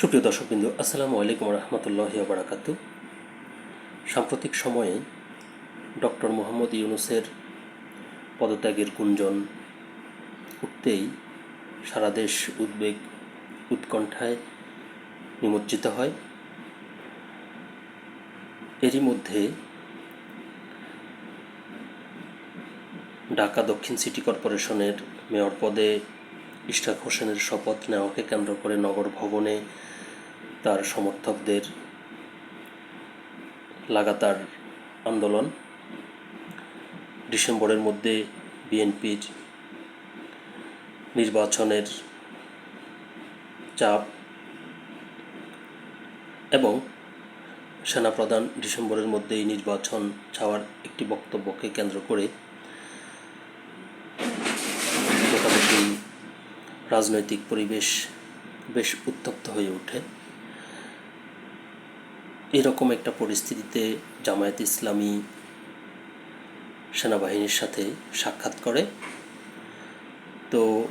সুপ্রিয় দর্শকবৃন্দ, আসসালামু আলাইকুম রহমতুল্লাহ বারাকাত সাম্প্রতিক সময়ে ডক্টর মোহাম্মদ ইউনুসের পদত্যাগের গুঞ্জন উঠতেই সারা দেশ উদ্বেগ, উৎকণ্ঠায় নিমজ্জিত হয়। এরই মধ্যে ঢাকা দক্ষিণ সিটি কর্পোরেশনের মেয়র পদে ইশরাক হোসেনের শপথ নেওয়াকে কেন্দ্র করে নগর ভবনে তার সমর্থকদের লাগাতার আন্দোলন। ডিসেম্বরের মধ্যে বিএনপির নির্বাচনের চাপ এবং সেনাপ্রধান ডিসেম্বরের মধ্যেই নির্বাচন চাওয়ার একটি বক্তব্যকে কেন্দ্র করে রাজনৈতিক পরিবেশ বেশ উত্তপ্ত হয়ে ওঠে। এরকম একটা পরিস্থিতিতে জামায়াত ইসলামী সেনাবাহিনীর সাথে সাক্ষাৎ করে। তো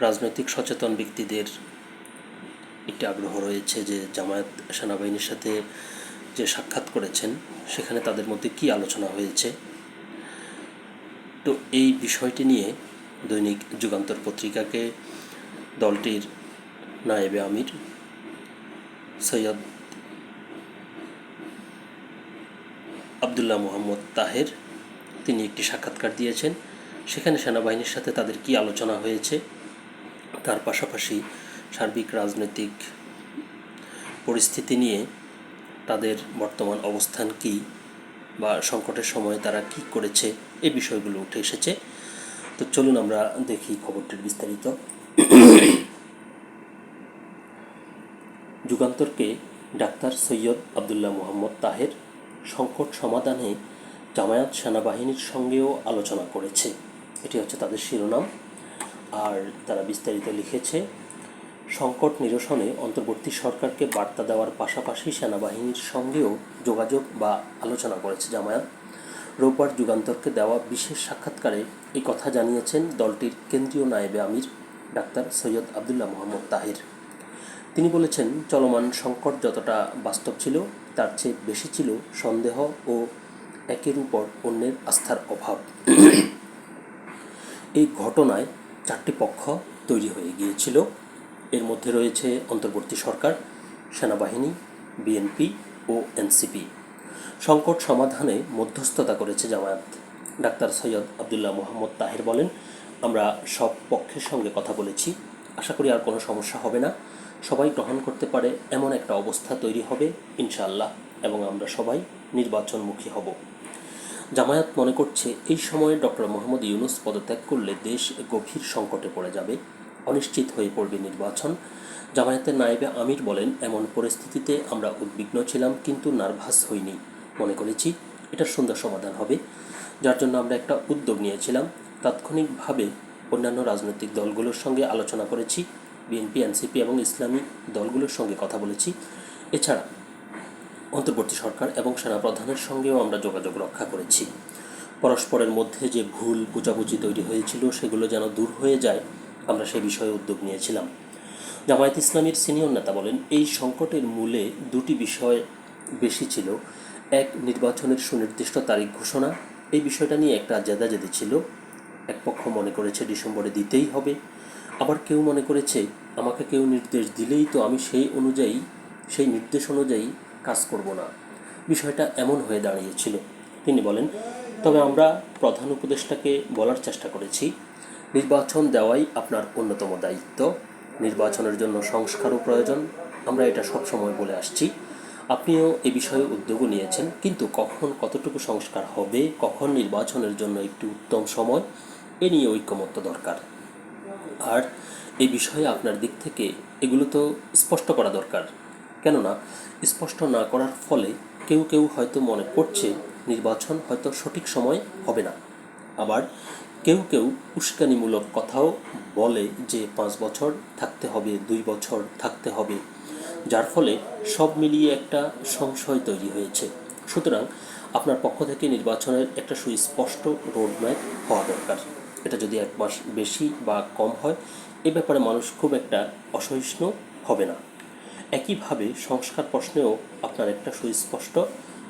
রাজনৈতিক সচেতন ব্যক্তিদের একটি আগ্রহ রয়েছে যে জামায়াত সেনাবাহিনীর সাথে যে সাক্ষাৎ করেছেন, সেখানে তাদের মধ্যে কি আলোচনা হয়েছে। তো এই বিষয়টি নিয়ে দৈনিক যুগান্তর পত্রিকাকে দলটির নায়েবে আমির সৈয়দ আবদুল্লাহ মোহাম্মদ তাহের। তিনি একটি সাক্ষাৎকার দিয়েছেন। সেখানে সেনাবাহিনীর সাথে তাদের কি আলোচনা হয়েছে, তার পাশাপাশি সার্বিক রাজনৈতিক পরিস্থিতি নিয়ে তাদের বর্তমান অবস্থান কি বা সংকটের সময় তারা কি করেছে এই বিষয়গুলো উঠে এসেছে। তো চলুন আমরা দেখি খবরটির বিস্তারিত। যুগান্তরকে ডাক্তার সৈয়দ আবদুল্লাহ মোহাম্মদ তাহের সংকট সমাধানে জামায়াত সেনাবাহিনীর সঙ্গেও আলোচনা করেছে। এটি হচ্ছে তাদের শিরোনাম। আর তারা বিস্তারিত লিখেছে, সংকট নিরসনে অন্তর্বর্তী সরকারকে বার্তা দেওয়ার পাশাপাশি সেনাবাহিনীর সঙ্গেও যোগাযোগ বা আলোচনা করেছে জামায়াত। রোববার যুগান্তরকে দেওয়া বিশেষ সাক্ষাৎকারে এই কথা জানিয়েছেন দলটির কেন্দ্রীয় নায়েবে আমির। ডাক্তার সৈয়দ আবদুল্লাহ মোহাম্মদ তাহির। তিনি বলেছেন, চলমান সংকট যতটা বাস্তব ছিল, তার চেয়ে বেশি ছিল সন্দেহ ও একের উপর অন্যের আস্থার অভাব। এই ঘটনায় চারটি পক্ষ তৈরি হয়ে গিয়েছিল। এর মধ্যে রয়েছে অন্তর্বর্তী সরকার, সেনাবাহিনী, বিএনপি ও এনসিপি। সংকট সমাধানে মধ্যস্থতা করেছে জামায়াত। ডাক্তার সৈয়দ আবদুল্লাহ মোহাম্মদ তাহের বলেন আমরা সব পক্ষের সঙ্গে কথা বলেছি। আশা করি আর কোনো সমস্যা হবে না। সবাই গ্রহণ করতে পারে, এমন একটা অবস্থা তৈরি হবে, ইনশাআল্লাহ, এবং আমরা সবাই নির্বাচনমুখী হব। জামায়াত মনে করছে, এই সময়ে ডক্টর মোহাম্মদ ইউনুস পদত্যাগ করলে দেশ গভীর সংকটে পড়ে যাবে। অনিশ্চিত হয়ে পড়বে নির্বাচন। জামায়াতের নায়েবে আমির বলেন, এমন পরিস্থিতিতে আমরা উদ্বিগ্ন ছিলাম, কিন্তু নার্ভাস হইনি। মনে করেছি এটার সুন্দর সমাধান হবে। যার জন্য আমরা একটা উদ্যোগ নিয়েছিলাম। তাৎক্ষণিকভাবে অন্যান্য রাজনৈতিক দলগুলোর সঙ্গে আলোচনা করেছি বিএনপি এনসিপি এবং ইসলামী দলগুলোর সঙ্গে কথা বলেছি। এছাড়া অন্তর্বর্তী সরকার এবং সেনাপ্রধানের সঙ্গেও আমরা যোগাযোগ রক্ষা করেছি। পরস্পরের মধ্যে যে ভুল বুঝাবুঝি তৈরি হয়েছিল, সেগুলো যেন দূর হয়ে যায়, আমরা সে বিষয়ে উদ্যোগ নিয়েছিলাম। জামায়াত ইসলামীর সিনিয়র নেতা বলেন, এই সংকটের মূলে দুটি বিষয় বেশি ছিল। এক, নির্বাচনের সুনির্দিষ্ট তারিখ ঘোষণা। এই বিষয়টা নিয়ে একটা জেদাজেদি ছিল। এক পক্ষ মনে করেছে ডিসেম্বরে দিতেই হবে। আবার কেউ মনে করেছে, আমাকে কেউ নির্দেশ দিলেই তো আমি সেই অনুযায়ী, সেই নির্দেশ অনুযায়ী কাজ করব না। বিষয়টা এমন হয়ে দাঁড়িয়েছিল। তিনি বলেন, তবে আমরা প্রধান উপদেষ্টাকে বলার চেষ্টা করেছি। নির্বাচন দেওয়াই আপনার অন্যতম দায়িত্ব। নির্বাচনের জন্য সংস্কারও প্রয়োজন। আমরা এটা সবসময় বলে আসছি। আপনিও এ বিষয়ে উদ্যোগও নিয়েছেন। কিন্তু কখন কতটুকু সংস্কার হবে, কখন নির্বাচনের জন্য একটি উত্তম সময় এ নিয়ে ঐক্যমত্য দরকার। আর এই বিষয়ে আপনার দিক থেকে এগুলো তো স্পষ্ট করা দরকার। কেননা, স্পষ্ট না করার ফলে কেউ কেউ হয়তো মনে করছে নির্বাচন হয়তো সঠিক সময় হবে না। আবার কেউ কেউ উস্কানিমূলক কথাও বলে যে পাঁচ বছর থাকতে হবে, দুই বছর থাকতে হবে। যার ফলে সব মিলিয়ে একটা সংশয় তৈরি হয়েছে। সুতরাং আপনার পক্ষ থেকে নির্বাচনের একটা সুস্পষ্ট রোডম্যাপ হওয়া দরকার। এটা যদি এক মাস বেশি বা কম হয়, এ ব্যাপারে মানুষ খুব একটা অসহিষ্ণু হবে না। একইভাবে সংস্কার প্রশ্নেও আপনার একটা সুস্পষ্ট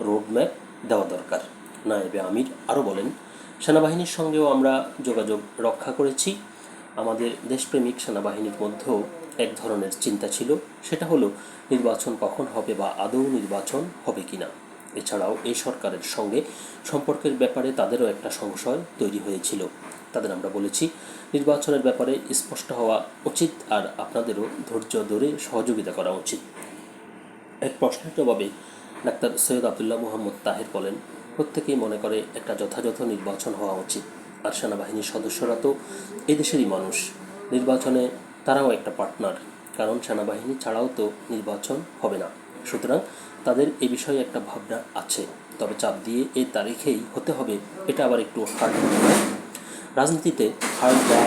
রোডম্যাপ দেওয়া দরকার। নায়েবে আমির আরও বলেন, সেনাবাহিনীর সঙ্গেও আমরা যোগাযোগ রক্ষা করেছি। আমাদের দেশপ্রেমিক সেনাবাহিনীর মধ্যেও এক ধরনের চিন্তা ছিল, সেটা হলো নির্বাচন কখন হবে বা আদৌ নির্বাচন হবে কিনা। এছাড়াও এই সরকারের সঙ্গে সম্পর্কের ব্যাপারে তাদেরও একটা সংশয় তৈরি হয়েছিল। তাদের আমরা বলেছি, নির্বাচনের ব্যাপারে স্পষ্ট হওয়া উচিত আর আপনাদেরও ধৈর্য ধরে সহযোগিতা করা উচিত। এক প্রশ্নের জবাবে ডাক্তার সৈয়দ আবদুল্লাহ মোহাম্মদ তাহের বলেন, প্রত্যেকেই মনে করে একটা যথাযথ নির্বাচন হওয়া উচিত আর সেনাবাহিনীর সদস্যরা তো এদেশেরই মানুষ। নির্বাচনে তারাও একটা পার্টনার, কারণ সেনাবাহিনী ছাড়াও তো নির্বাচন হবে না। সুতরাং তাদের এ বিষয়ে একটা ভাবনা আছে। তবে চাপ দিয়ে এই তারিখেই হতে হবে, এটা আবার একটু হার্ড রাজনীতিতে হার্ড বা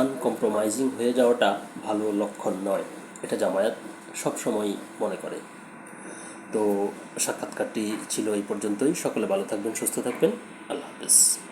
আনকম্প্রোমাইজিং হয়ে যাওয়াটা ভালো লক্ষণ নয়, এটা জামায়াত সবসময়ই মনে করে। তো সাক্ষাৎকারটি ছিল এই পর্যন্তই। সকলে ভালো থাকবেন, সুস্থ থাকবেন। আল্লাহ হাফেজ।